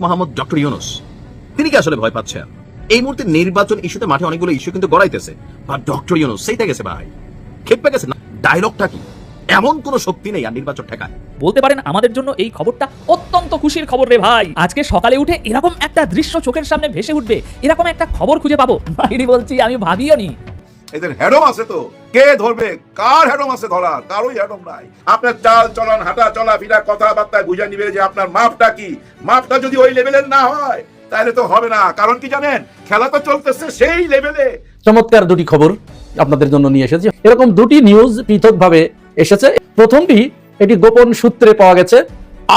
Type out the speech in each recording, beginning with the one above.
Mohammad doctor Yunus. তিনি কি আসলে ভয় পাচ্ছেন? এই মুহূর্তে নির্বাচন ইস্যুতে মাঠে অনেকগুলো ইস্যু কিন্তু গড়াইতেছে। বা ডক্টর ইউনুস, সেইটা গেছে ভাই। খেপে গেছে না? ডায়লগটা কি? এমন কোন শক্তি নেই আর নির্বাচন ঠেকায়। বলতে পারেন, আমাদের জন্য এই খবরটা অত্যন্ত খুশির খবর রে ভাই। আজকে সকালে উঠে এরকম একটা দৃশ্য চোখের সামনে ভেসে উঠবে। এরকম একটা খবর খুঁজে পাবো। বাইরে বলছি, আমি ভাবিও নি। এদের হ্যাডম আছে তো। কে ধরবে? কার হ্যাডম আছে ধরা কারোই হ্যাডম নাই। আপনার চাল চলন, হাঁটা, চলা, ফিরা, কথাবার্তায় বুঝে নিবে যে আপনার মাপটা কি। মাপটা যদি ওই লেভেলের না হয়, তাহলে তো হবে না। কারণ কি জানেন? খেলা তো চলতেছে সেই লেভেলে চমৎকার দুটি খবর আপনাদের জন্য নিয়ে এসেছি। এরকম দুটি নিউজ পৃথকভাবে এসেছে। প্রথমটি, এটি গোপন সূত্রে পাওয়া গেছে,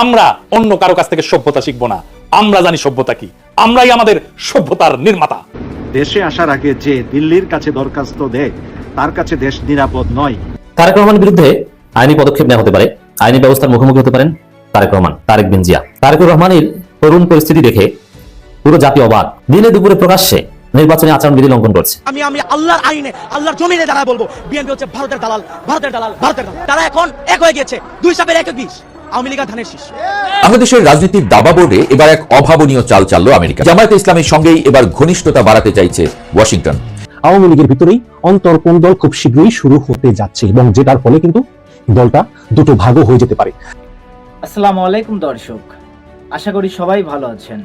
আমরা অন্য কারও কাছ থেকে সভ্যতা শিখব না। আমরা জানি সভ্যতা কি। আমরাই আমাদের সভ্যতার নির্মাতা। দেশে আসার আগে যে দিল্লির কাছে দরখাস্ত দেয় তার কাছে দেশ নিরাপদ নয়। তারেক রহমানের বিরুদ্ধে আইনি পদক্ষেপ নেওয়া হতে পারে। আইনি ব্যবস্থার মুখোমুখি হতে পারেন তারেক রহমান তারেক বিন জিয়া। তারেকুর রহমানের করুণ পরিস্থিতি দেখে পুরো জাতি অবাক। দিনে দুপুরে প্রকাশ্যে নির্বাচনী আচরণবিধি লঙ্ঘন করছে। আমি আমি আল্লাহর আইনে আল্লাহর জমিনে দাঁড়ায় বলব বিএনপি হচ্ছে ভারতের দালাল ভারতের দালাল ভারতের দালাল। তারা এখন এক হয়ে গেছে দুই সাপের এক বিষ। আওয়ামী লীগের ধানের শীষ বাংলাদেশের রাজনীতির দাবা বোর্ডে এবার এক অভাবনীয় চাল চাললো আমেরিকা। জামায়াতে ইসলামের সঙ্গেই এবার ঘনিষ্ঠতা বাড়াতে চাইছে ওয়াশিংটন। আওয়ামী লীগের ভিতরেই খুব শীঘ্রই শুরু হতে যাচ্ছে এবং যেটার ফলে কিন্তু দলটা দুটো ভাগও হয়ে যেতে পারে। আসসালামু আলাইকুম দর্শক। আশা করি সবাই ভালো আছেন।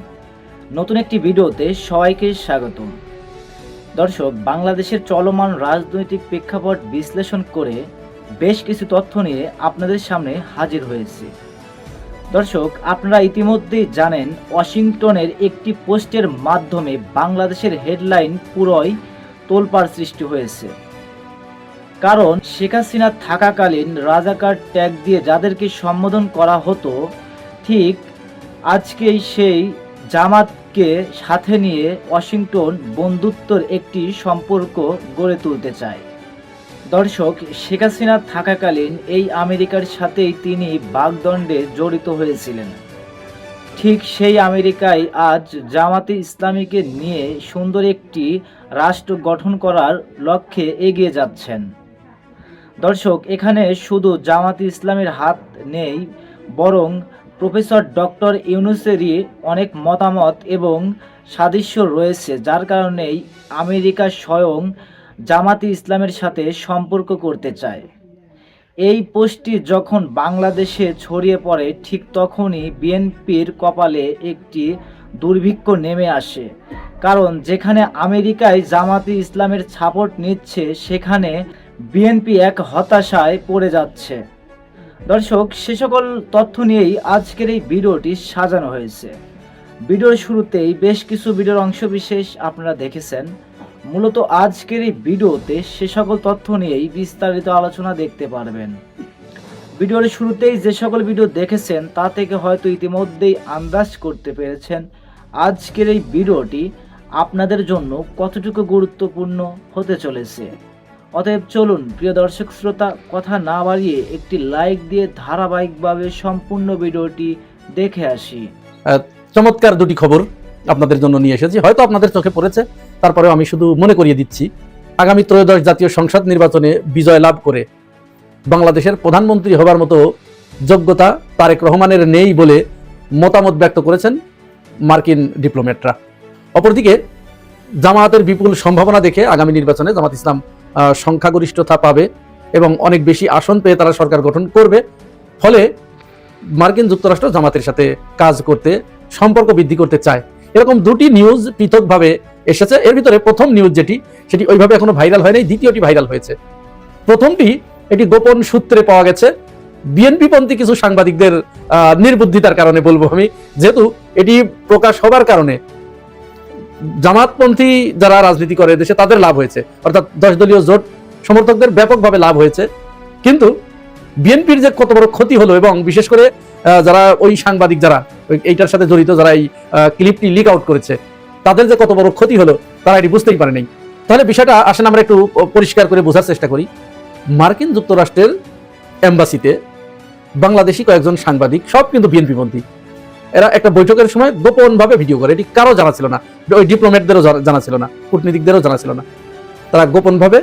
নতুন একটি ভিডিওতে সবাইকে স্বাগতম। দর্শক বাংলাদেশের চলমান রাজনৈতিক প্রেক্ষাপট বিশ্লেষণ করে বেশ কিছু তথ্য নিয়ে আপনাদের সামনে হাজির হয়েছে। দর্শক, আপনারা ইতিমধ্যেই জানেন, ওয়াশিংটনের একটি পোস্টের মাধ্যমে বাংলাদেশের হেডলাইন পুরোই তোলপাড় সৃষ্টি হয়েছে। কারণ, শেখ হাসিনা থাকাকালীন রাজাকার ট্যাগ দিয়ে যাদেরকে সম্বোধন করা হতো, ঠিক আজকেই সেই জামাতকে সাথে নিয়ে ওয়াশিংটন বন্ধুত্বর একটি সম্পর্ক গড়ে তুলতে চায়। দর্শক, শেখ হাসিনা থাকাকালীন এই আমেরিকার সাথেই তিনি বাগদণ্ডে জড়িত হয়েছিলেন। ঠিক সেই আমেরিকায় আজ জামাতে ইসলামীকে নিয়ে সুন্দর একটি রাষ্ট্র গঠন করার লক্ষ্যে এগিয়ে যাচ্ছেন। দর্শক, এখানে শুধু জামাত ইসলামের হাত নেই, বরং প্রফেসর ডক্টর ইউনুসেরই অনেক মতামত এবং সাদৃশ্য রয়েছে, যার কারণেই আমেরিকা স্বয়ং জামাতি ইসলামের সাথে সম্পর্ক করতে চায়। এই পোস্টটি যখন বাংলাদেশে ছড়িয়ে পড়ে, ঠিক তখনই বিএনপির কপালে একটি দুর্ভিক্ষ নেমে আসে। কারণ যেখানে আমেরিকায় জামাতি ইসলামের ছাপট নিচ্ছে, সেখানে বিএনপি এক হতাশায় পড়ে যাচ্ছে। দর্শক, সে সকল তথ্য নিয়েই আজকের এই ভিডিওটি সাজানো হয়েছে। ভিডিওর শুরুতেই বেশ কিছু ভিডিওর অংশবিশেষ আপনারা দেখেছেন। মূলত আজকের এই ভিডিওতে সে সকল তথ্য নিয়েই বিস্তারিত আলোচনা দেখতে পারবেন। ভিডিওর শুরুতেই যে সকল ভিডিও দেখেছেন, তা থেকে হয়তো ইতিমধ্যেই আন্দাজ করতে পেরেছেন আজকের এই ভিডিওটি আপনাদের জন্য কতটুকু গুরুত্বপূর্ণ হতে চলেছে। অতএব চলুন, প্রিয় দর্শক শ্রোতা, কথা না বাড়িয়ে একটি লাইক দিয়ে ধারাবাহিকভাবে সম্পূর্ণ ভিডিওটি দেখে আসি। চমৎকার দুটি খবর। আপনাদের জন্য নিয়ে এসেছি। হয়তো আপনাদের চোখে পড়েছে, তারপরেও আমি শুধু মনে করিয়ে দিচ্ছি, আগামী ত্রয়োদশ জাতীয় সংসদ নির্বাচনে বিজয় লাভ করে বাংলাদেশের প্রধানমন্ত্রী হবার মতো যোগ্যতা তারেক রহমানের নেই বলে মতামত ব্যক্ত করেছেন মার্কিন ডিপ্লোম্যাটরা। অপরদিকে, জামায়াতের বিপুল সম্ভাবনা দেখে আগামী নির্বাচনে জামাত ইসলাম সংখ্যাগরিষ্ঠতা পাবে এবং অনেক বেশি আসন পেয়ে তারা সরকার গঠন করবে। ফলে মার্কিন যুক্তরাষ্ট্র জামাতের সাথে কাজ করতে, সম্পর্ক বৃদ্ধি করতে চায়। এরকম দুটি নিউজ পৃথকভাবে এসেছে। এর ভিতরে প্রথম নিউজ যেটি, সেটি ওইভাবে এখনও ভাইরাল হয়নি, দ্বিতীয়টি ভাইরাল হয়েছে। প্রথমটি, এটি গোপন সূত্রে পাওয়া গেছে। বিএনপি পন্থী কিছু সাংবাদিকদের নির্বুদ্ধিতার কারণে বলব আমি। যেহেতু এটি প্রকাশ হবার কারণে জামাতপন্থী যারা রাজনীতি করে দেশে, তাদের লাভ হয়েছে। অর্থাৎ দশ দলীয় জোট সমর্থকদের ব্যাপকভাবে লাভ হয়েছে। কিন্তু বিএনপির যে কত বড় ক্ষতি হলো এবং বিশেষ করে যারা ওই সাংবাদিক যারা এইটার সাথে জড়িত যারা এই ক্লিপটি লিক আউট করেছে, তাদের যে কত বড় ক্ষতি হলো তারা এটি বুঝতেই পারে নাই তাহলে বিষয়টা আসেন আমরা একটু পরিষ্কার করে বোঝার চেষ্টা করি। মার্কিন যুক্তরাষ্ট্রের এম্বাসিতে বাংলাদেশি কয়েকজন সাংবাদিক, সব কিন্তু বিএনপি পন্থী এরা একটা বৈঠকের সময় গোপনভাবে ভিডিও করে। এটি কারও জানা ছিল না। ওই ডিপ্লোম্যাটদেরও জানা- ছিল না। কূটনীতিকদেরও জানা ছিল না। তারা গোপনভাবে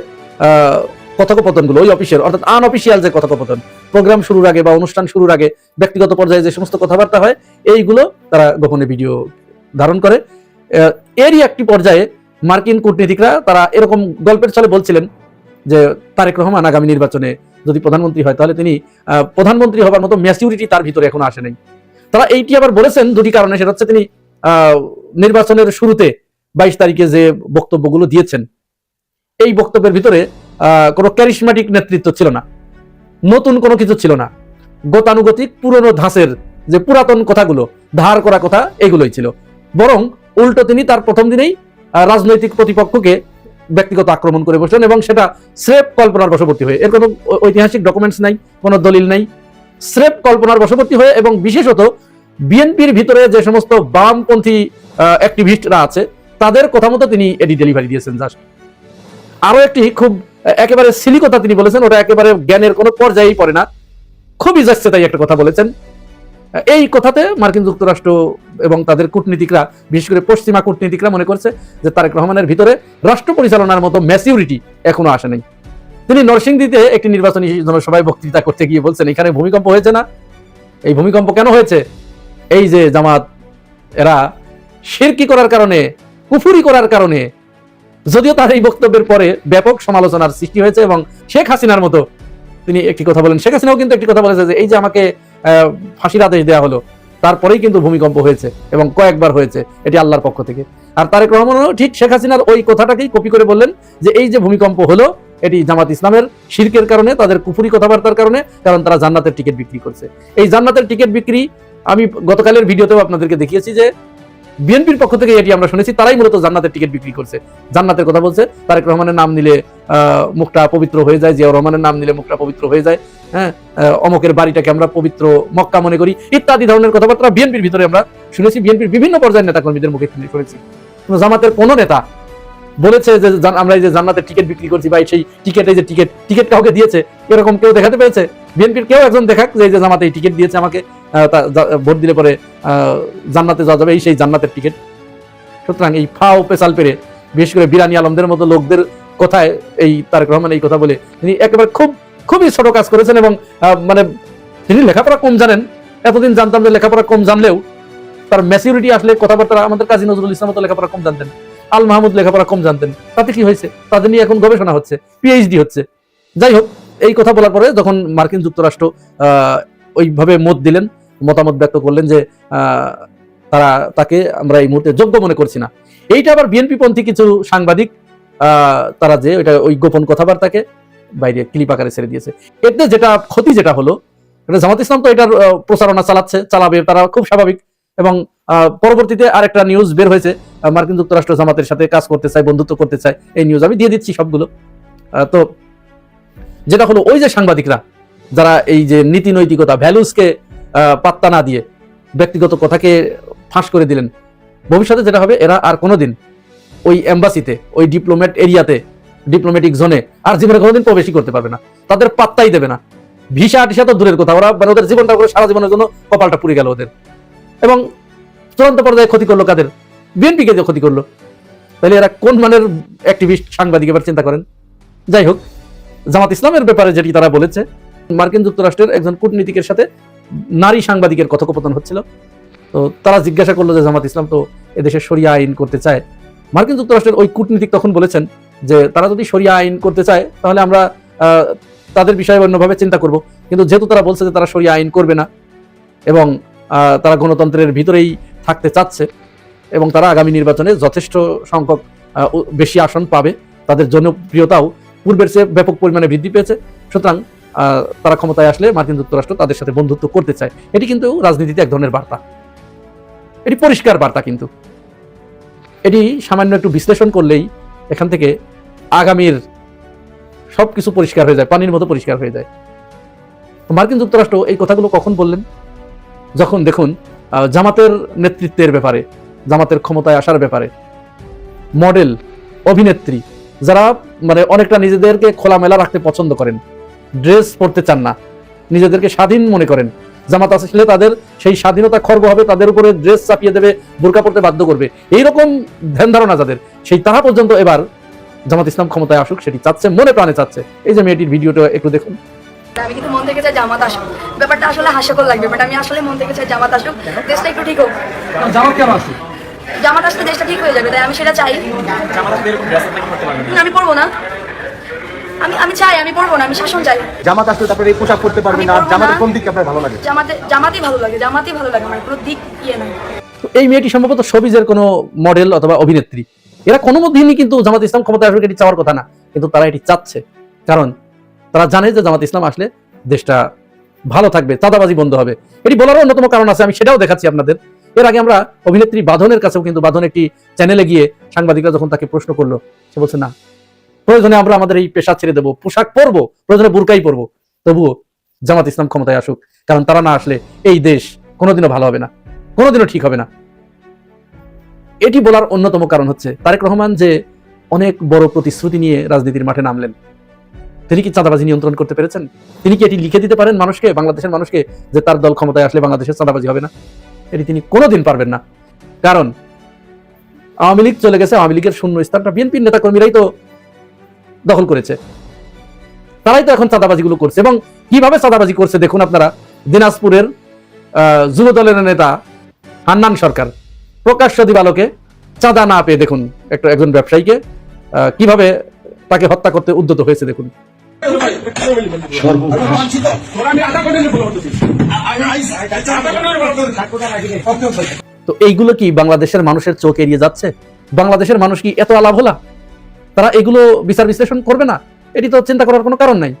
কথোপকথনগুলো, ওই অফিসের, অর্থাৎ আনঅফিসিয়াল যে কথোপকথন প্রোগ্রাম শুরুর আগে বা অনুষ্ঠান শুরুর আগে, ব্যক্তিগত পর্যায়ে যে সমস্ত কথাবার্তা হয়, এইগুলো তারা গোপনে ভিডিও ধারণ করে। এরই একটি পর্যায়ে মার্কিন কূটনীতিকরা তারা এরকম গল্পের ছলে বলছিলেন যে, তারেক রহমান আগামী নির্বাচনে যদি প্রধানমন্ত্রী হয়, তাহলে তিনি প্রধানমন্ত্রী হবার মতো ম্যাচিউরিটি তার ভিতরে এখন আসে নাই। তারা এইটি আবার বলেছেন, দুটি কারণে, সেটা হচ্ছে তিনি নির্বাচনের শুরুতে বাইশ তারিখে যে বক্তব্যগুলো দিয়েছেন, এই বক্তব্যের ভিতরে কোনো ক্যারিসমেটিক নেতৃত্ব ছিল না। নতুন কোনো কিছু ছিল না। গতানুগতিক পুরনো ধাঁচের যে পুরাতন কথাগুলো, ধার করা কথা, এগুলোই ছিল। বরং উল্টো তিনি তার প্রথম দিনেই রাজনৈতিক প্রতিপক্ষকে ব্যক্তিগত আক্রমণ করে বসলেন এবং সেটা স্রেফ কল্পনার বশবর্তী হয়ে, এর কোনো ঐতিহাসিক ডকুমেন্টস নাই, কোনো দলিল নাই। স্রেফ কল্পনার বশবর্তী হয়ে এবং বিশেষত বিএনপির ভিতরে যে সমস্ত বামপন্থী অ্যাক্টিভিস্টরা আছে, তাদের কথা মতো তিনি এডি ডেলিভারি দিয়েছেন জাস্ট। আরও একটি খুব একেবারে সিলি কথা তিনি বলেছেন, ওটা একেবারে জ্ঞানের কোনো পর্যায়েই পড়ে না। খুবই যাচ্ছে তাই একটা কথা বলেছেন। এই কথাতে মার্কিন যুক্তরাষ্ট্র এবং তাদের কূটনীতিকরা, বিশেষ করে পশ্চিমা কূটনীতিকরা মনে করছে যে তারেক রহমানের ভিতরে রাষ্ট্র পরিচালনার মতো ম্যাচিউরিটি এখনও আসে নাই। তিনি নরসিংদীতে একটি নির্বাচনী জনসভায় বক্তৃতা করতে গিয়ে বলছেন, এখানে ভূমিকম্প হয়েছে না? এই ভূমিকম্প কেন হয়েছে? এই যে জামাত, এরা শিরকি করার কারণে, কুফুরি করার কারণে যদিও তার এই বক্তব্যের পরে ব্যাপক সমালোচনার সৃষ্টি হয়েছে এবং শেখ হাসিনার মতো তিনি একটি কথা বলেন। শেখ হাসিনাও কিন্তু একটি কথা বলেছে যে, এই যে আমাকে ফাঁসির আদেশ দেওয়া হলো, তারপরেই কিন্তু ভূমিকম্প হয়েছে এবং কয়েকবার হয়েছে, এটি আল্লাহর পক্ষ থেকে। আর তারেক রহমানও ঠিক শেখ হাসিনার ওই কথাটাকেই কপি করে বললেন যে, এই যে ভূমিকম্প হলো, এটি জামাত ইসলামের শিরকের কারণে, তাদের কুফুরি কথাবার্তার কারণে, কারণ তারা জান্নাতের টিকিট বিক্রি করছে। এই জান্নাতের টিকিট বিক্রি আমি গতকালের ভিডিওতেও আপনাদেরকে দেখিয়েছি যে বিএনপির পক্ষ থেকে এটি আমরা শুনেছি, তারাই মূলত জান্নাতের টিকিট বিক্রি করছে। জান্নাতের কথা বলছে, তারেক রহমানের নাম নিলে মুখটা পবিত্র হয়ে যায়, জিয়াউর রহমানের নাম নিলে মুখটা পবিত্র হয়ে যায় হ্যাঁ অমকের বাড়িটাকে আমরা পবিত্র মক্কা মনে করি, ইত্যাদি ধরনের কথাবার্তা বিএনপির ভিতরে আমরা শুনেছি। বিএনপির বিভিন্ন পর্যায়ের নেতাকর্মীদের মুখে শুনে- শুনেছি জামাতের কোনো নেতা বলেছে যে আমরা এই যে জান্নাতের টিকিট বিক্রি করছি বা সেই টিকিট এই যে টিকিট টিকিট কাউকে দিয়েছে, এরকম কেউ দেখাতে পেরেছে? বিএনপির কেউ একজন দেখাক যে এই যে জামাতে এই টিকিট দিয়েছে আমাকে ভোট দিলে পরে জান্নাতে যাওয়া যাবে এই সেই জান্নাতের টিকিট সুতরাং এই ফাও পেশাল পেরে, বিশেষ করে বিরানি আলমদের মতো লোকদের কথায় এই তারেক রহমান এই কথা বলে, তিনি একেবারে খুব, খুবই ছোট কাজ করেছেন এবং মানে তিনি লেখাপড়া কম জানেন। এতদিন জানতাম যে লেখাপড়া কম জানলেও তার ম্যাচিউরিটি আসলে কথাবার্তা আমাদের কাজী নজরুল ইসলাম তো লেখাপড়া কম জানতেন। আল মাহমুদ লেখাপড়া কম জানতেন। তাতে কি হয়েছে? তাদের নিয়ে এখন গবেষণা হচ্ছে পিএইচডি হচ্ছে। যাই হোক, এই কথা বলার পরে যখন মার্কিন যুক্তরাষ্ট্র ওইভাবে মত দিলেন, মতামত ব্যক্ত করলেন যে তারা, তাকে আমরা এই মুহূর্তে যোগ্য মনে করছি না। এইটা আবার বিএনপি পন্থী কিছু সাংবাদিক তারা যে ওইটা ওই গোপন কথাবার্তাকে বাইরে ক্লিপ আকারে ছেড়ে দিয়েছে। এতে যেটা ক্ষতি যেটা হলো জামাত ইসলাম তো এটার প্রচারণা চালাচ্ছে, চালাবে, তারা খুব স্বাভাবিক এবং পরবর্তীতে আরেকটা নিউজ বের হয়েছে মার্কিন যুক্তরাষ্ট্র জামাতের সাথে কাজ করতে চায়, বন্ধুত্ব করতে চায়, এই নিউজ আমি দিয়ে দিচ্ছি সবগুলো। তো যেটা হলো, ওই যে সাংবাদিকরা, যারা এই যে নীতি নৈতিকতা ভ্যালুসকে পাত্তা না দিয়ে ব্যক্তিগত কথাকে ফাঁস করে দিলেন, ভবিষ্যতে যেটা হবে, এরা আর কোনোদিন ওই এম্বাসিতে, ওই ডিপ্লোমেট এরিয়াতে, ডিপ্লোম্যাটিক জোনে আর জীবনে কোনোদিন প্রবেশই করতে পারবে না। তাদের পাত্তাই দেবে না। ভিসা টিসা তো দূরের কথা, ওরা মানে ওদের জীবনটা সারা জীবনের জন্য কপালটা পুড়ে গেল ওদের। এবং চূড়ান্ত পর্যায়ে ক্ষতি করল কাদের? বিএনপিকে যে ক্ষতি করল? তাহলে এরা কোন মানের অ্যাক্টিভিস্ট সাংবাদিক এবার চিন্তা করেন? যাই হোক, জামাত ইসলামের ব্যাপারে যেটি তারা বলেছে, মার্কিন যুক্তরাষ্ট্রের একজন কূটনীতিকের সাথে নারী সাংবাদিকের কথোপকথন হচ্ছিল। তো তারা জিজ্ঞাসা করল যে জামাত ইসলাম তো এদেশে সরিয়া আইন করতে চায়। মার্কিন যুক্তরাষ্ট্রের ওই কূটনীতিক তখন বলেছেন যে তারা যদি সরিয়া আইন করতে চায়, তাহলে আমরা তাদের বিষয়ে অন্যভাবে চিন্তা করব। কিন্তু যেহেতু তারা বলছে যে তারা সরিয়া আইন করবে না, এবং তারা গণতন্ত্রের ভিতরেই থাকতে চাচ্ছে এবং তারা আগামী নির্বাচনে যথেষ্ট সংখ্যক বেশি আসন পাবে। তাদের জনপ্রিয়তাও পূর্বের চেয়ে ব্যাপক পরিমাণে বৃদ্ধি পেয়েছে। সুতরাং তারা ক্ষমতায় আসলে মার্কিন যুক্তরাষ্ট্র তাদের সাথে বন্ধুত্ব করতে চায়। এটি কিন্তু রাজনীতিতে এক ধরনের বার্তা। এটি পরিষ্কার বার্তা কিন্তু। এটি সামান্য একটু বিশ্লেষণ করলেই এখান থেকে আগামীর সবকিছু পরিষ্কার হয়ে যায়, পানির মতো পরিষ্কার হয়ে যায়। মার্কিন যুক্তরাষ্ট্র এই কথাগুলো কখন বললেন? যখন দেখুন জামাতের নেতৃত্বের ব্যাপারে জামাতের ক্ষমতায় আসার ব্যাপারে। মডেল অভিনেত্রী যারা মানে অনেকটা নিজেদেরকে খোলামেলা রাখতে পছন্দ করেন। ড্রেস পরতে চান না নিজেদেরকে স্বাধীন মনে করেন। জামাত আসলে তাদের সেই স্বাধীনতা খর্ব হবে তাদের উপরে ড্রেস চাপিয়ে দেবে বোরকা পড়তে বাধ্য করবে। এইরকম ধ্যান ধারণা যাদের সেই তারা পর্যন্ত এবার জামাত ইসলাম ক্ষমতায় আসুক সেটি চাচ্ছে মনে প্রাণে চাচ্ছে। এই যে মেয়েটির ভিডিওটা একটু দেখুন। আমি কিন্তু মন থেকে চাই জামাত আসুক। ব্যাপারটা আসলে হাস্যকর লাগবে বাট আমি আসলে মন থেকে চাই জামাত আসুক। দেশটা একটু ঠিক হোক। জামাত কেন আসুক? জামাত আসলে দেশটা ঠিক হয়ে যাবে তাই আমি সেটা চাই। আমি পড়ব না। আমি আমি চাই আমি পড়ব না আমি শাসন চাই। জামাত আসলে তারপরে এই পোশাক করতে পারবেন না। জামাতের কোন দিক আপনার ভালো লাগে? জামাতে জামাতই ভালো লাগে জামাতই ভালো লাগে মানে কোনো দিক ইয়ে না এই মেয়েটি সম্ভবত সবিজের কোনো মডেল অথবা অভিনেত্রী। এরা কোনো মধ্যেই কিন্তু জামাত ইসলাম ক্ষমতায় আসবে এটি চাওয়ার কথা না কিন্তু তারা এটি চাচ্ছে। কারণ তারা জানে যে জামাত ইসলাম আসলে দেশটা ভালো থাকবে চাঁদাবাজি বন্ধ হবে। এটি বলার অন্যতম কারণ আছে আমি সেটাও দেখাচ্ছি আপনাদের। এর আগে আমরা অভিনেত্রী বাঁধনের কাছেও কিন্তু বাঁধন একটি চ্যানেলে গিয়ে সাংবাদিকরা যখন তাকে প্রশ্ন করল, সে বলছে, না, প্রয়োজনে আমরা আমাদের এই পেশা ছেড়ে দেবো, পোশাক পরবো, প্রয়োজনে বুরকাই পরবো। তবুও জামাত ইসলাম ক্ষমতায় আসুক, কারণ তারা না আসলে এই দেশ কোনোদিনও ভালো হবে না, কোনোদিনও ঠিক হবে না। এটি বলার অন্যতম কারণ হচ্ছে তারেক রহমান যে অনেক বড় প্রতিশ্রুতি নিয়ে রাজনীতির মাঠে নামলেন। তিনি কি চাঁদাবাজি নিয়ন্ত্রণ করতে পেরেছেন? তিনি কি এটি লিখে দিতে পারেন মানুষকে, বাংলাদেশের মানুষকে, যে তার দল ক্ষমতায় আসলে বাংলাদেশের চাঁদাবাজি হবে না? এটি তিনি কোনোদিন পারবেন না। কারণ আওয়ামী লীগ চলে গেছে, আওয়ামী লীগের শূন্য স্থানটা বিএনপির নেতাকর্মীরাই তো দখল করেছে। তারাই তো এখন চাঁদাবাজিগুলো করছে এবং কীভাবে চাঁদাবাজি করছে দেখুন আপনারা, দিনাজপুরের যুব দলের নেতা হান্নান সরকার। প্রকাশ্য দিবালোকে চাঁদা না পেয়ে দেখুন একটা একজন ব্যবসায়ীকে কীভাবে তাকে হত্যা করতে উদ্যত হয়েছে দেখুন। তো এইগুলো কি বাংলাদেশের মানুষের চোখ এড়িয়ে যাচ্ছে? বাংলাদেশের মানুষ কি এত আলাভ হলা তারা এগুলো বিচার বিশ্লেষণ করবে না? এটি তো চিন্তা করার কোনো কারণ নাই।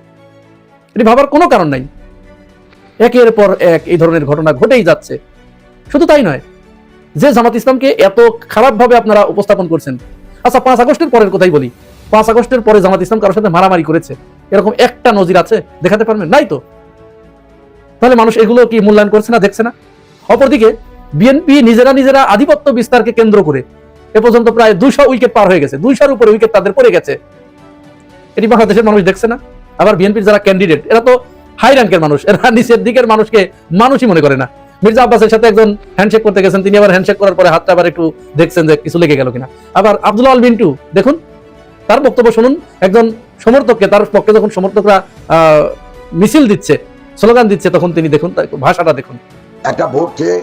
এটি ভাবার কোনো কারণ নাই। একের পর এক এই ধরনের ঘটনা ঘটেই যাচ্ছে। শুধু তাই নয়, যে জামাত ইসলামকে এত খারাপভাবে আপনারা উপস্থাপন করছেন আচ্ছা পাঁচ আগস্টের পরের কথাই বলি। পাঁচ আগস্টের পরে জামাত ইসলাম কারোর সাথে মারামারি করেছে। এরকম একটা নজির আছে, দেখাতে পারবেন? নাই তো? তাহলে মানুষ এগুলো কি মূল্যায়ন করছে না, দেখছে না? অপরদিকে বিএনপি নিজেরা নিজেরা আধিপত্য বিস্তারকে কেন্দ্র করে এ পর্যন্ত প্রায় দুইশো উইকেট পার হয়ে গেছে। দুইশোর উপরে উইকেট তাদের পড়ে গেছে। এটি বাংলাদেশের মানুষ দেখছে না। আবার বিএনপির যারা ক্যান্ডিডেট এরা তো হাই র্যাঙ্কের মানুষ, এরা নিচের দিকের মানুষকে মানুষই মনে করে না। মির্জা আব্বাসের সাথে একজন হ্যান্ডশেক করতে গেছেন, তিনি আবার হ্যান্ডশেক করার পরে হাতটা আবার একটু দেখছেন যে কিছু লেগে গেল কিনা। আবার আব্দুল্লাহ আল বিন্টু দেখুন তার বক্তব্য শুনুন। একজন সমর্থককে তার পক্ষে যখন সমর্থকরা আহ, মিছিল দিচ্ছে স্লোগান দিচ্ছে তখন তিনি দেখুন ভাষাটা দেখুন। একটা ভোট চেয়ে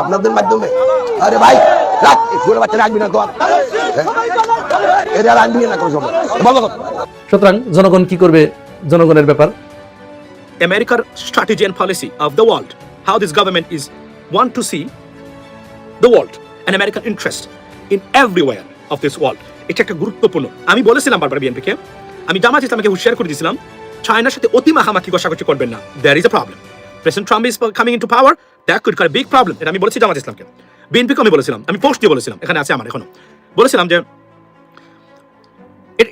আপনাদের মাধ্যমে আরে ভাই সুতরাং জনগণ কি করবে? জনগণের ব্যাপার। American strategy and policy of the world, how this government is want to see the world and American interest in everywhere of this world. এটা একটা গুরুত্বপূর্ণ। আমি বলেছিলাম বারবার বিএনপিকে, আমি জামাত ইসলামকে হুঁশিয়ার করে দিয়েছিলাম, চায়নার সাথে অতি মাখামাখি কষাকষি করবেন না। There is a problem president Trump is coming into power that could car big problem এটা আমি বলেছি জামাত ইসলামকে। বিএনপিকে আমি বলেছিলাম, আমি পোস্ট দিয়ে বলেছিলাম, এখানে আছে আমার এখনও। বলেছিলাম যে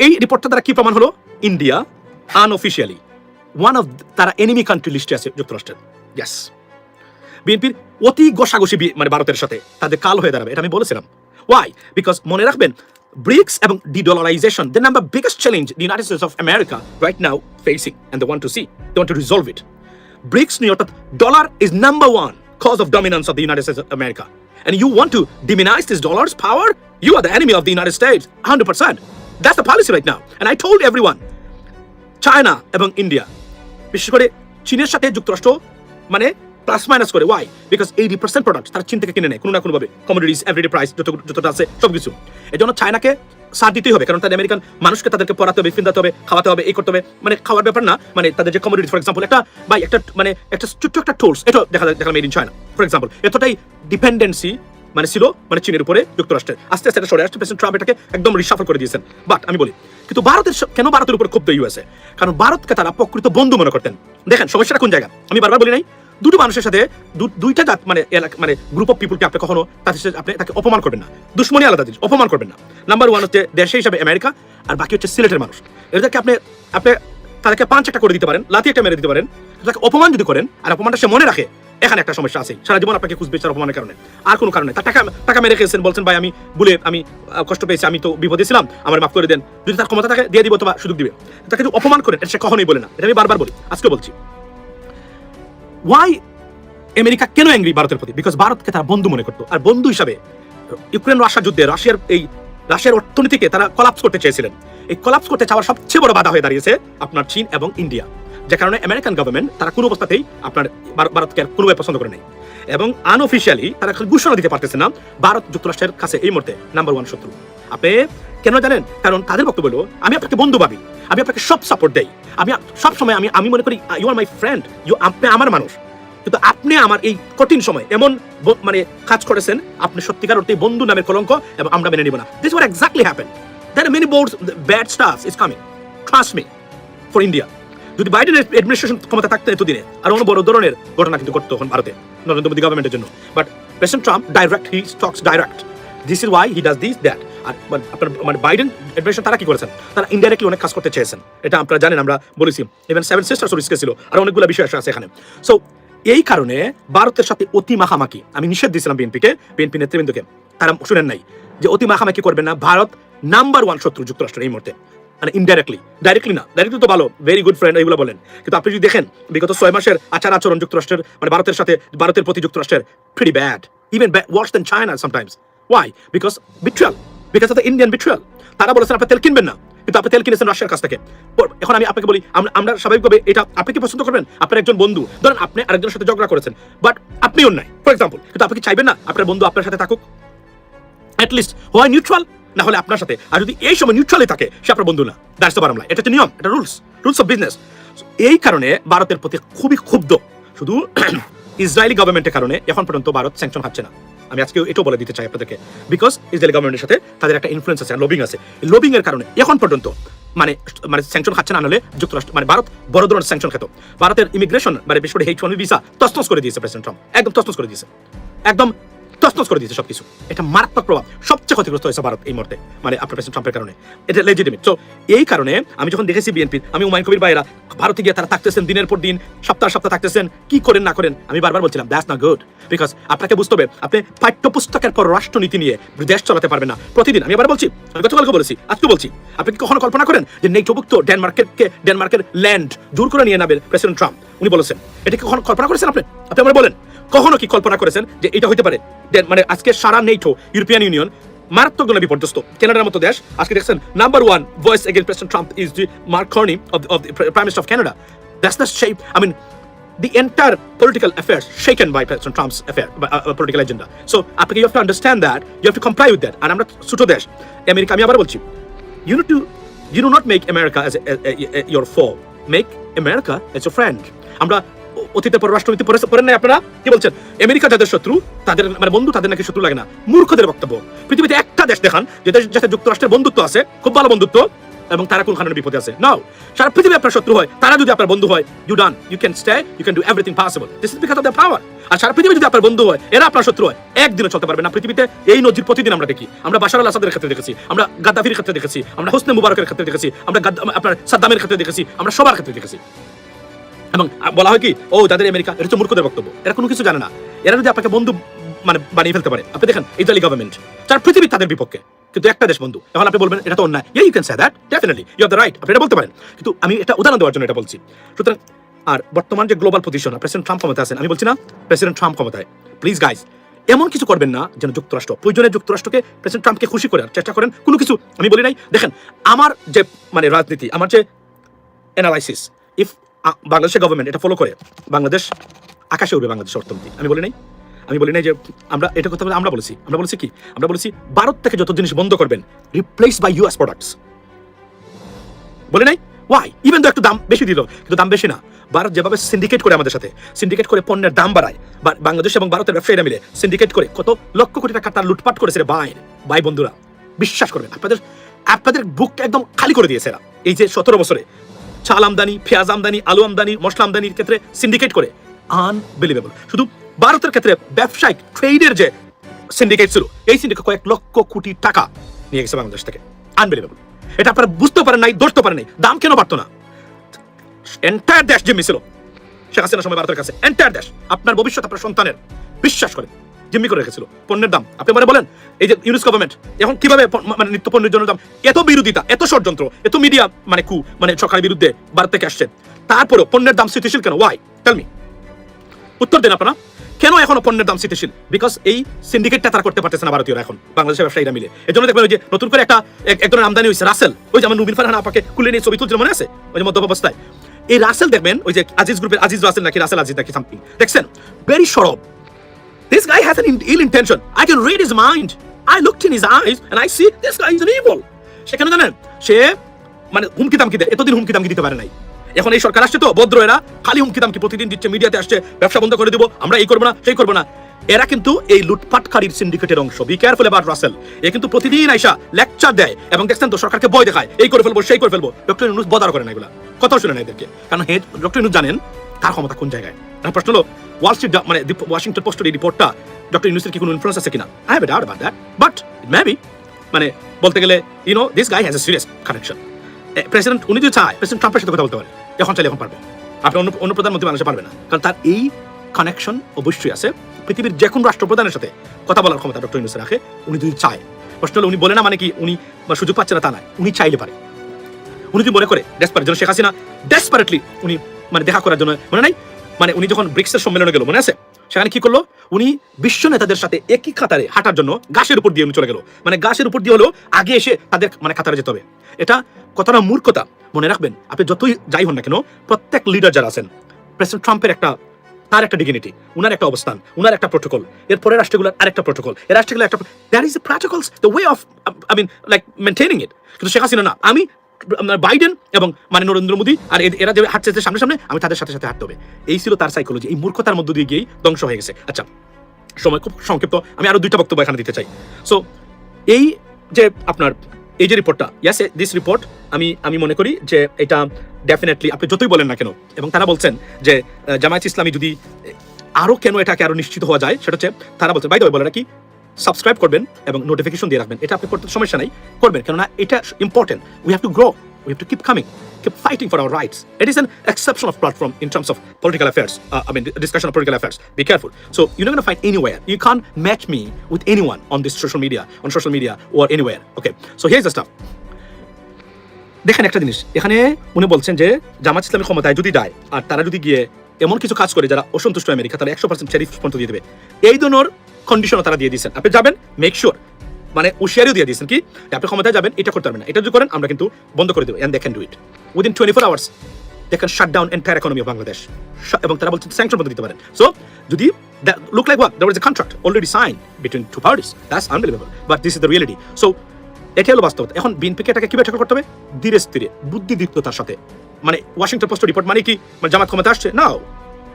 এই রিপোর্টটা দ্বারা কি প্রমাণ হলো? ইন্ডিয়া আনঅফিসিয়ালি ওয়ান অফ তারা এনিমি কান্ট্রি লিস্টে আছে যুক্তরাষ্ট্রের। ইয়েস বিএনপির অতি গোসাগসি মানে ভারতের সাথে তাদের কাল হয়ে দাঁড়াবে, এটা আমি বলেছিলাম। ওয়াই বিকজ মনে রাখবেন ব্রিক্স এবং dedollarization the number biggest challenge the United States of America right now facing and they want to see they want to resolve it BRICS নিয়ে অর্থাৎ dollar is number one cause of dominance of the United States of America and you want to demonize this dollar's power, you are the enemy of the United States, 100%. That's the policy right now. And I told everyone, China এবং India বিশেষ করে চীনের সাথে যুক্তরাষ্ট্র মানে plus minus করে why because eighty percent product তারা চীন থেকে কিনে নেয়, কোনো না কোনোভাবে। কমোডিটিস এভরিডে প্রাইস যত যতটা আছে, সবকিছু। এই জন্য চায়নাকে সার দিতেই হবে, কারণ তাদের আমেরিকান মানুষকে তাদেরকে পড়াতে হবে ফিন্দাতে হবে, খাওয়াতে হবে, এই করতে হবে। মানে খাওয়ার ব্যাপার না মানে তাদের যে কমোডিটি ফর এক্সাম্পল একটা বাই একটা মানে একটা ছোট্ট একটা টুলস এটা দেখা দেখা made in China for example এতটাই ডিপেন্ডেন্সি মানে ছিল মানে চীনের উপরে যুক্তরাষ্ট্রের। আস্তে আস্তে সরে আসছে, প্রেসিডেন্ট ট্রাম্প এটাকে একদম রিসাফল করে দিয়েছেন। বাট আমি বলি, কিন্তু ভারতের কেন ভারতের উপর ক্ষুব্ধ ইউএসএ কারণ ভারতকে তারা প্রকৃত বন্ধু মনে করতেন। দেখেন, সমস্যাটা কোন জায়গা আমি বারবার বলি নাই দুটো মানুষের সাথে দুইটা জাত মানে মানে গ্রুপ অফ পিপলকে আপনি কখনো তাদের সাথে আপনি তাকে অপমান করবেন না। দুশ্মনী আলাদা জিনিস, অপমান করবেন না। নাম্বার ওয়ান হচ্ছে দেশে হিসাবে আমেরিকা আর বাকি হচ্ছে সিলেটের মানুষ। এদেরকে আপনি আপনি তাদেরকে পাঁচ একটা করে দিতে পারেন, লাথি একটা মেরে দিতে পারেন, তাকে অপমান যদি করেন, আর অপমানটা সে মনে রাখে, এখানে একটা সমস্যা আছে সারা জীবন আপনাকে খুঁজবে তার অপমানের কারণে। আর কোনো কারণে তার টাকা টাকা মেরে খেয়েছেন, বলছেন, ভাই, আমি বলে আমি কষ্ট পেয়েছি, আমি তো বিপদে ছিলাম, আমার মাফ করে দেন। যদি তার ক্ষমতা থাকে, দিয়ে দিব অথবা সুযোগ দিবে। তাকে অপমান করেন, এটা সে কখনোই বলে না। এটা আমি বারবার বলি, আজকে বলছি। ওয়াই আমেরিকা কেন অ্যাংরি ভারতের প্রতি? বিকজ ভারতকে তারা বন্ধু মনে করতো। আর বন্ধু হিসাবে ইউক্রেন রাশিয়া যুদ্ধে রাশিয়ার এই রাশিয়ার অর্থনীতিকে তারা কলাপস করতে চেয়েছিলেন। এই কলাপস করতে চাওয়ার সবচেয়ে বড় বাধা হয়ে দাঁড়িয়েছে আপনার চীন এবং ইন্ডিয়া। যে কারণে আমেরিকান গভর্নমেন্ট তারা কোনো অবস্থাতেই আপনার ভারতকে আর কোনোভাবে পছন্দ করে নেই। এবং আনঅফিসিয়ালি তারা ঘোষণা দিতে পারতেছে না, ভারত যুক্তরাষ্ট্রের কাছে এই মুহূর্তে নাম্বার ওয়ান শত্রু। আপনি কেন জানেন? কারণ তাদের বক্তব্য হলো, আমি আপনাকে বন্ধু ভাবি, আমি আপনাকে সব সাপোর্ট দেই। আমি সব সময় আমি আমি মনে করি you are my friend you আপনি আমার মানুষ। কিন্তু আপনি আমার এই কঠিন সময়, এমন মানে কাজ করেছেন, আপনি সত্যিকার অর্থে বন্ধু নামের কলঙ্ক, এবং আমরা মেনে নিব না। This war exactly happen there many boards bad stuff is coming trust me for India যদি বাইডেন অ্যাডমিনিস্ট্রেশন ক্ষমতা থাকতো এতদিনে, আর অন্য বড় ধরনের ঘটনা কিন্তু ঘটতো এখন ভারতে, নরেন্দ্র মোদী গভর্নমেন্টের জন্য। But president Trump direct he stocks direct this is why he does this that মানে আপনার মানে বাইডেন অ্যাডমিনিস্ট্রেশন তারা কি করেছেন? তারা ইনডাইরেক্টলি অনেক কাজ করতে চেয়েছেন। এটা আপনারা জানেন, আমরা বলেছি। ইভেন সেভেন রিস্কে ছিল, আর অনেকগুলো বিষয় এখানে। সো এই কারণে ভারতের সাথে অতি মাখামাখি, আমি নিষেধ দিয়েছিলাম বিএনপিকে, বিএনপি নেতৃবৃন্দকে, তারা শুনেন নাই যে অতি মাখামাখি করবেন না ভারত নাম্বার ওয়ান শত্রু যুক্তরাষ্ট্রের এই মুহূর্তে। মানে ইনডাইরেক্টলি ডাইরেক্টলি না ডাইরেক্টলি তো ভালো ভেরি গুড ফ্রেন্ড এগুলো বলেন। কিন্তু আপনি যদি দেখেন, বিগত ছয় মাসের আচার আচরণ যুক্তরাষ্ট্রের মানে ভারতের সাথে, ভারতের প্রতি যুক্তরাষ্ট্রের, pretty bad even worse than China sometimes why because betrayal because of the Indian betrayal তারা বলেছেন, আপনি তেল কিনবেন না। কিন্তু আপনি তেল কিনেছেন রাশিয়ার কাছ থেকে। এখন আমি আপনাকে বলি আমরা- স্বাভাবিকভাবে এটা, আপনি কি পছন্দ করবেন? আপনার একজন বন্ধু। ধরেন আপনি আরেকজনের সাথে ঝগড়া করেছেন বাট আপনি অন্যায় ফর এক্সাম্পল কিন্তু আপনি কি চাইবেন না আপনার বন্ধু আপনার সাথে থাকুক? অ্যাটলিস্ট হয় নিউট্রাল না হলে আপনার সাথে। আর যদি এই সময় নিউট্রালি থাকে, সে আপনার বন্ধু না। দ্যাটস দ্য বারমলা এটা হচ্ছে নিয়ম, এটা রুলস রুলস অফ বিজনেস এই কারণে ভারতের প্রতি খুবই ক্ষুব্ধ। শুধু ইসরায়েলি গভর্নমেন্টের কারণে এখন পর্যন্ত ভারত স্যাংশন খাচ্ছে না। আমি আজকে এটাও বলে দিতে চাই আপনাদেরকে। বিকজ ইসরায়েল গভর্নমেন্টের সাথে তাদের একটা ইনফ্লুয়েন্স আছে লবিং আছে। লবিং এর কারণে এখন পর্যন্ত মানে মানে স্যাংশন খাচ্ছে না হলে যুক্তরাষ্ট্র মানে ভারত বড় ধরনের স্যাংশন খেত। ভারতের ইমিগ্রেশন মানে বিশেষ করে হেইট ওয়ান ভিসা তস্তস করে দিয়েছে প্রেসিডেন্ট ট্রাম্প একদম তস্তস করে দিয়েছে। একদম তসনস করে দিয়েছে সবকিছু। এটা মারাত্মক প্রভাব। সবচেয়ে ক্ষতিগ্রস্ত হয়েছে ভারত এই মুহূর্তে মানে আপনার প্রেসিডেন্ট ট্রাম্পের কারণে। এটা লেজিটিমেট তো এই কারণে আমি যখন দেখেছি বিএনপি আমি হুমায়ুন কবির ভাইরা ভারতে গিয়ে তারা থাকতেছেন দিনের পর দিন, সপ্তাহ সপ্তাহ থাকতেছেন, কি করেন না করেন, আমি বারবার বলছিলাম দ্যাটস না গুড বিকজ আপনাকে বুঝতে হবে, আপনি পাঠ্যপুস্তকের পর রাষ্ট্রনীতি নিয়ে দেশ চালাতে পারবেন না। প্রতিদিন, আমি আবার বলছি, আমি গতকালকে বলেছি, আজকে বলছি, আপনি কি কখনো কল্পনা করেন যে নেটোভুক্ত ডেনমার্কের ডেনমার্কের ল্যান্ড দূর করে নিয়ে নেবেন প্রেসিডেন্ট ট্রাম্প উনি বলেছেন এটা কি কখনো কল্পনা করেছেন আপনি আপনি আমার বলেন কখনো কি কল্পনা করেছেন যে এটা হতে পারে মানে আজকে সারা নেটো ইউরোপিয়ান ইউনিয়ন মারাত্মক জন্য বিপর্যস্ত কানাডার মতো দেশ আজকে দেখছেন number one voice against president Trump is the Mark Carney of of prime minister of Canada that's the shape I mean the entire political affairs shaken by President Trump's affair, uh, uh, political agenda. So, আপনাকে you have to understand that, you have to comply with that. আর আমরা ছোট দেশ America আমি আবার বলছি you need to you do not make America as a, a, a, your foe. Make America as your friend. আমরা অতীতে পররাষ্ট্রনীতি পড়ে পড়েন নাই আপনারা? কি বলছেন? আমেরিকা যাদের শত্রু, তাদের মানে বন্ধু তাদের নাকি শত্রু লাগে না। মূর্খদের বক্তব্য। পৃথিবীতে একটা দেশ দেখান, যে দেশ যাতে যুক্তরাষ্ট্রের বন্ধুত্ব আছে, খুব ভালো বন্ধুত্ব, এবং তারা কোন খানের বিপদে আছে। নাও, সারা পৃথিবী আপনার শত্রু হয়, তারা যদি আপনার বন্ধু হয় you done you can stay you can do everything possible this is because of the power আর সারা পৃথিবী যদি আপনার বন্ধু হয়, এরা আপনার শত্রু হয়, একদিনও চলতে পারবে না। পৃথিবীতে এই নজির প্রতিদিন আমরা দেখি। আমরা বাশার আল আসাদের ক্ষেত্রে দেখেছি, আমরা গাদ্দাফির ক্ষেত্রে দেখেছি, আমরা হোসনে মুবারকের ক্ষেত্রে দেখেছি, আমরা আপনার সাদ্দামের ক্ষেত্রে দেখেছি, আমরা সবার ক্ষেত্রে দেখেছি। এবং বলা হয় কি, ও যাদের আমেরিকা এটা হচ্ছে মূর্খদের বক্তব্য। এরা কোনো কিছু জানে না। এরা যদি আপনাকে বন্ধু মানে বানিয়ে ফেলতে পারে, আপনি দেখেন, ইতালি গভর্নমেন্ট তার পৃথিবী তাদের বিপক্ষে, কিন্তু একটা দেশ বন্ধু। এখন আপনি বলবেন, এটা তো অন্যায়। You can say that definitely you the right আপনি এটা বলতে পারেন। কিন্তু আমি এটা উদাহরণ দেওয়ার জন্য এটা বলছি। সুতরাং, আর বর্তমান যে গ্লোবাল পজিশন প্রেসিডেন্ট ট্রাম্প ক্ষমতায় আছেন, আমি বলছি না প্রেসিডেন্ট ট্রাম্প ক্ষমতায়। প্লিজ গাইস এমন কিছু করবেন না যেন যুক্তরাষ্ট্র, প্রয়োজনে যুক্তরাষ্ট্রকে প্রেসিডেন্ট ট্রাম্পকে খুশি করার চেষ্টা করেন, কোনো কিছু আমি বলি নাই। দেখেন, আমার যে মানে রাজনীতি, আমার যে অ্যানালাইসিস ইফ বাংলাদেশের গভর্নমেন্ট এটা ফলো করে। বাংলাদেশ, আকাশে উঠবে বাংলাদেশের অর্থনীতি। আমি বলি নাই? আমি বলি নাই যে আমরা এটা কথা আমরা বলেছি। আমরা বলেছি কি? আমরা বলেছি ভারত থেকে যত জিনিস বন্ধ করবেন রিপ্লেস বাই ইউএস প্রোডাক্টস বলে নাই? ওয়াই ইভেন তো একটু দাম বেশি দিল, কিন্তু দাম বেশি না। ভারত যেভাবে সিন্ডিকেট করে আমাদের সাথে সিন্ডিকেট করে পণ্যের দাম বাড়ায় বাংলাদেশ এবং ভারতের ব্যবসায়ীরা মিলে সিন্ডিকেট করে কত লক্ষ কোটি টাকা তার লুটপাট করেছে রে ভাই ভাই বন্ধুরা। বিশ্বাস করবেন, আপনাদের আপনাদের বুক একদম খালি করে দিয়েছে এরা। এই যে সতেরো বছরে চাল আমদানি পেঁয়াজ আমদানি, আলু আমদানি, মশলা আমদানির ক্ষেত্রে সিন্ডিকেট করে। আনবিলিভেবল শুধু ভারতের ক্ষেত্রে ব্যবসায়িক ট্রেডের যে সিন্ডিকেট ছিল, এই সিন্ডিকেট কয়েক লক্ষ কোটি টাকা নিয়ে গেছে বাংলাদেশ থেকে। আনবিলিভেবল এটা আপনারা বুঝতে পারেন নাই, ধরতে পারেন নাই। দাম কেন বাড়তো না? এন্টায়ার দেশ জিম্মি ছিল। শেখ হাসিনার সময় ভারতের কাছে। এন্টায়ার দেশ। আপনার ভবিষ্যৎ আপনার সন্তানের। বিশ্বাস করেন। জিম্মি করে রেখেছিল। পণ্যের দাম। আপনি মানে বলেন, এই যে ইউনিস গভর্নমেন্ট এখন কীভাবে মানে নিত্য পণ্যের জন্য দাম, এত বিরোধিতা, এত ষড়যন্ত্র, এত মিডিয়া মানে কু মানে সরকারের বিরুদ্ধে থেকে আসছে। তারপরেও পণ্যের দাম স্থিতিশীল কেন? ওয়াই টেল মি উত্তর দেন আপনারা। কেন এখনও পণ্যের দাম স্থিতিশীল? বিকজ এই সিন্ডিকেটটা তারা করতে পারতেছে না ভারতীয়রা এখন, বাংলাদেশের ব্যবসায়ীরা মিলে। এই জন্য দেখবেন ওই যে নতুন করে একটা, এক ধরনের আমদানি হয়েছে রাসেল ওই যে আমার নুবিন ফারহান আপাকে খুলে নিয়ে ছবি তুলছিল মনে আছে? ওই যে মধ্যম অবস্থায় এই রাসেল দেখবেন, ওই যে আজিজ গ্রুপের আজিজ রাসেল নাকি রাসেল আজিজ নাকি সামথিং দেখছেন? ভেরি সরব। This guy has an ill intention. I can read his mind. I looked in his eyes and I see this guy is an evil. সেখানে জানেন? সে মানে হুমকি দামকি দেয়। এতদিন হুমকি দামকি দিতে পারে নাই। এখন এই সরকার আসছে তো ভদ্র এরা খালি হুমকি দামকি প্রতিদিন দিচ্ছে মিডিয়াতে আসছে, ব্যবসা বন্ধ করে দিব, আমরা এই করব না, সেই করব না। এরা কিন্তু এই লুটপাটকারীর সিন্ডিকেটের অংশ। বি কেয়ারফুল এবার রাসেল এ কিন্তু প্রতিদিন আইসা লেকচার দেয় এবং দেখছেন তো, সরকারকে ভয় দেখায়। এই করে ফেলব, সেই করে ফেলব। ডক্টর ইউনুস বদার করে না এগুলা। কথাও শুনে না এদেরকে। কারণ হে ডক্টর ইউনুস জানেন তার ক্ষমতা কোন জায়গায়? প্রশ্ন হলো ওয়াল স্ট্রিট মানে ওয়াশিংটন পোস্টের এই রিপোর্টটা ডক্টর ইউনুসের কি কোনো ইনফ্লুয়েন্স আছে কিনা? I have doubt about that but maybe মানে বলতে গেলে you know this guy has a serious connection president উনি যদি চায় প্রেসিডেন্ট ট্রাম্পের সাথে কথা বলতে পারে যখন চাইলে এখন পারবে। আপনি অন্য অন্য প্রধানমন্ত্রী মানুষে পারবে না। কারণ তার এই কানেকশন অবশ্যই আছে। পৃথিবীর যে কোনো রাষ্ট্রপ্রধানের সাথে কথা বলার ক্ষমতা ডক্টর ইউনুস রাখে, উনি যদি চায়। প্রশ্ন হলো, উনি বলে না মানে কি, উনি সুযোগ পাচ্ছে না তা নয়, উনি চাইলে পারে। উনি যদি মনে করে ডেসপারেট যেন শেখ হাসিনা ডেসপারেটলি উনি মানে দেখা করার জন্য, মনে নাই? মানে উনি যখন ব্রিক্সের সম্মেলনে গেল, মনে আছে? সেখানে কি করল? উনি বিশ্ব নেতাদের সাথে একই কাতারে হাঁটার জন্য গাছের উপর দিয়ে উনি চলে গেল। মানে গাছের উপর দিয়ে হলেও আগে এসে তাদের মানে কাতারে যেতে হবে। এটা কতটা মূর্খতা, মনে রাখবেন। আপনি যতই যাই হন না কেন, প্রত্যেক লিডার যারা আছেন প্রেসিডেন্ট ট্রাম্পের একটা, তার একটা ডিগনিটি উনার একটা অবস্থান, উনার একটা প্রোটোকল এরপরে রাষ্ট্রগুলোর আরেকটা প্রোটোকল এর রাষ্ট্রগুলো একটা that is the protocols the way of I mean like maintaining it কিন্তু শেখ হাসিনা না। আমি বাইডেন এবং মানে নরেন্দ্র মোদী আর এরা যে হাঁটছে সামনে সামনে, আমি তাদের সাথে সাথে হাঁটতে হবে। এই ছিল তার সাইকোলজি এই মূর্খতার মধ্য দিয়ে গিয়েই ধ্বংস হয়ে গেছে। আচ্ছা সময় খুব সংক্ষিপ্ত, আমি আরও দুইটা বক্তব্য এখানে দিতে চাই। সো এই যে আপনার, এই যে রিপোর্টটা ইয়াস দিস রিপোর্ট আমি আমি মনে করি যে এটা ডেফিনেটলি আপনি যতই বলেন না কেন, এবং তারা বলছেন যে জামায়াত ইসলামী যদি আরও কেন এটাকে আরও নিশ্চিত হওয়া যায়, সেটা হচ্ছে তারা বলছেন বাইরে বলে রাখি সাবস্ক্রাইব করবেন এবং নোটিফিকেশন দিয়ে রাখবেন। এটা আপনি করতে সমস্যা নাই, করবেন। কেননা এটা important we have to grow we have to keep coming keep fighting for our rights it is an exception of platform in terms of political affairs I mean discussion of political affairs be careful so you note fine any war you can match me with anyone on this social media on social media war any war okay so here is the দেখেন একটা জিনিস। এখানে উনি বলছেন যে, জামাত ইসলামের ক্ষমতায় যদি যায়, আর তারা যদি গিয়ে এমন কিছু কাজ করে যারা অসন্তুষ্ট আমেরিকা, তারা একশো পার্সেন্ট সেরিফ পর্যন্ত দিয়ে দেবে। এই ধরনের কন্ডিশনও তারা দিয়ে দিয়েছেন। আপনি যাবেন মেক শিওর মানে হুশিয়ারিও দিয়ে দিয়েছেন কি আপনি ক্ষমতায় যাবেন, এটা করতে পারবেন না। এটা যদি করেন, আমরা কিন্তু বন্ধ করে দেবো and they can do it within twenty four hours they can shut down entire economy of Bangladesh এবং তারা বলছেন স্যাংশন পর্যন্ত দিতে পারেন। সো যদি look like what there is a contract already sign between two parties that's unbelievable but this is the reality so এটা হলো বাস্তবতা। এখন বিএনপিকে এটাকে কীভাবে ট্যাকল করতে হবে? ধীরে স্থিরে, বুদ্ধিদীপ্ততার সাথে। মানে ওয়াশিংটন পোস্ট রিপোর্ট মানে কি? মানে জামাত ক্ষমতা আসছে now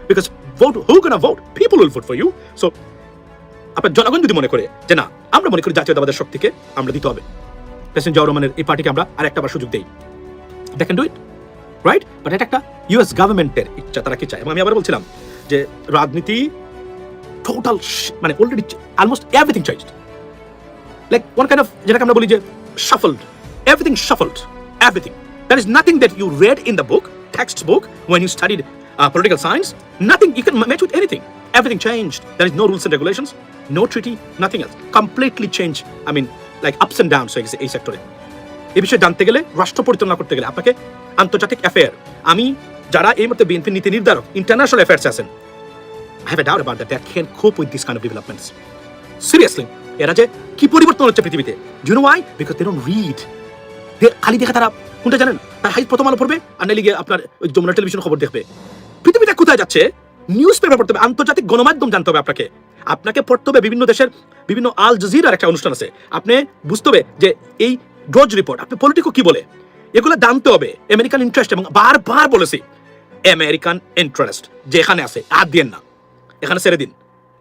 because vote who gonna vote people will vote for you so আপনার জনগণ যদি মনে করে যে না, আমরা মনে করি জাতীয়তাবাদের শক্তিকে আমরা দিতে হবে। প্রেসিডেন্ট জিয়াউর রহমানের এই পার্টিকে আমরা আরেকটা বার সুযোগ দেই। They can do it right but এটা একটা ইউএস গভর্নমেন্টের ইচ্ছা, তারা কি চায়? এবং আমি আবার বলছিলাম যে রাজনীতি টোটাল মানে already almost everything changed like one kind of, যেটাকে আমরা বলি যে shuffled everything shuffled, everything there is nothing that you read in the book, textbook, when you studied uh, political science nothing you can match with anything everything changed there is no rules and regulations no treaty nothing else completely changed i mean like ups and downs হয়ে গেছে এই সেক্টরে এই বিষয়ে জানতে গেলে রাষ্ট্র পরিচালনা করতে গেলে আপনাকে আন্তর্জাতিক অ্যাফেয়ার আমি যারা এই মুহূর্তে বিএনপি নীতি নির্ধারক ইন্টারন্যাশনাল অ্যাফেয়ার্স আছেন I have a doubt about that. They can cope with these kind of developments. Seriously. এরা যে কি পরিবর্তন হচ্ছে পৃথিবীতে you know why because they don't read খালি দেখে তারা কোনটা জানেন তার হাই প্রথম আলো পড়বে আর নাইলে গিয়ে আপনার ওই যমুনা টেলিভিশন খবর দেখবে পৃথিবীটা কোথায় যাচ্ছে? নিউজ পেপার পড়তে হবে, আন্তর্জাতিক গণমাধ্যম জানতে হবে আপনাকে। আপনাকে পড়তে হবে বিভিন্ন দেশের বিভিন্ন আল জাজিরার একটা অনুষ্ঠান আছে। আপনি বুঝতে হবে যে এই ড্রজ রিপোর্ট আপনি পলিটিকো কি বলে? এগুলো জানতে হবে আমেরিকান ইন্টারেস্ট এবং বারবার বলেছি আমেরিকান ইন্টারেস্ট যেখানে আছে, আর দিয়েন না। এখানে ছেড়ে দিন।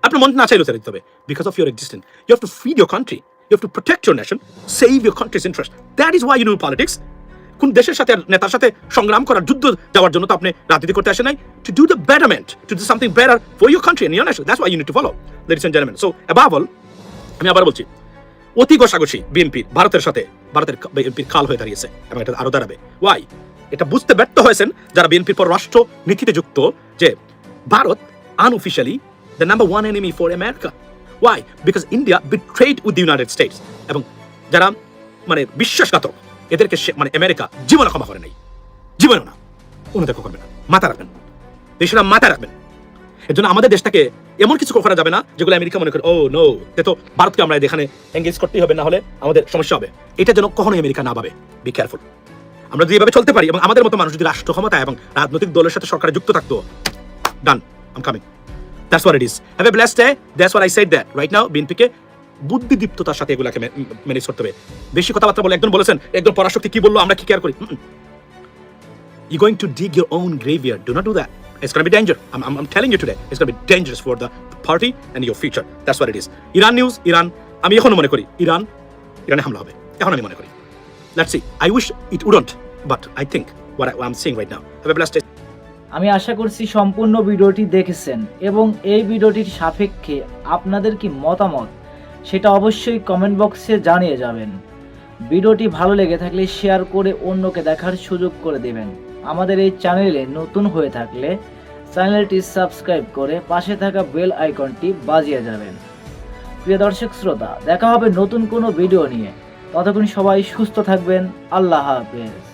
আপনার মন না চাইলেও ছেড়ে দিতে হবে because of your existence you have to feed your country you have to protect your nation save your country's interest that is why you do politics কোন দেশের সাথে আর নেতার সাথে সংগ্রাম করার যুদ্ধ যাওয়ার জন্য তো আপনি রাজনীতি করতে আসেন নাই? To do the betterment to do something better for your country your nation that's why you need to follow ladies and gentleman so above all আমি আবার বলছি, অতি ঘষাঘষি বিএনপি ভারতের সাথে, ভারতের বিএনপির কাল হয়ে দাঁড়িয়েছে এবং এটা আরও দাঁড়াবে। ওয়াই এটা বুঝতে ব্যর্থ হয়েছেন যারা বিএনপির পর রাষ্ট্র নীতিতে যুক্ত, যে Bharat unofficially the number one enemy for America why because India betrayed with the United States এবং যারা মানে বিশ্বাসঘাতক এদেরকে মানে আমেরিকা জীবনে ক্ষমা করে নাই। জীবনেও না। উনি দেখো করবে না। মাথা রাখবেন। দেশেরা মাথা রাখবেন। এর জন্য আমাদের দেশটাকে এমন কিছু করা যাবে না যেগুলো আমেরিকা মনে করে ও নো তো ভারতকে আমরা এখানে এঙ্গেজ করতেই হবে, না হলে আমাদের সমস্যা হবে। এটা যেন কখনোই আমেরিকা না ভাবে। বি কেয়ারফুল আমরা যদি এভাবে চলতে পারি এবং আমাদের মতো মানুষ যদি রাষ্ট্র ক্ষমতা এবং রাজনৈতিক দলের সাথে সরকারে যুক্ত থাকতো done um coming that's what it is have a blessed day that's what I said that right now বিএনপিকে বুদ্ধিদীপ্ততার সাথে এগুলোকে মেনে চলতে হবে। বেশি কথাবার্তা বলে একজন বলেছেন, একজন পরাশক্তি কি বলল? আমরা কি কেয়ার করি? You going to dig your own graveyard do not do that it's con Iran news Iran আমি এখনও মনে করি, ইরান, ইরানে হামলা হবে। এখন আমি মনে করি। Let's it wouldn't but I think আমি আশা করছি সম্পূর্ণ ভিডিওটি দেখেছেন, এবং এই ভিডিওটির সাপেক্ষে আপনাদের কি মতামত? সেটা অবশ্যই কমেন্ট বক্সে জানিয়ে যাবেন। ভিডিওটি ভালো লেগে থাকলে শেয়ার করে অন্যকে দেখার সুযোগ করে দেবেন। আমাদের এই চ্যানেলে নতুন হয়ে থাকলে চ্যানেলটি সাবস্ক্রাইব করে পাশে থাকা বেল আইকনটি বাজিয়ে যাবেন। প্রিয় দর্শক শ্রোতা, দেখা হবে নতুন কোনো ভিডিও নিয়ে। ততক্ষণ সবাই সুস্থ থাকবেন। আল্লাহ হাফেজ।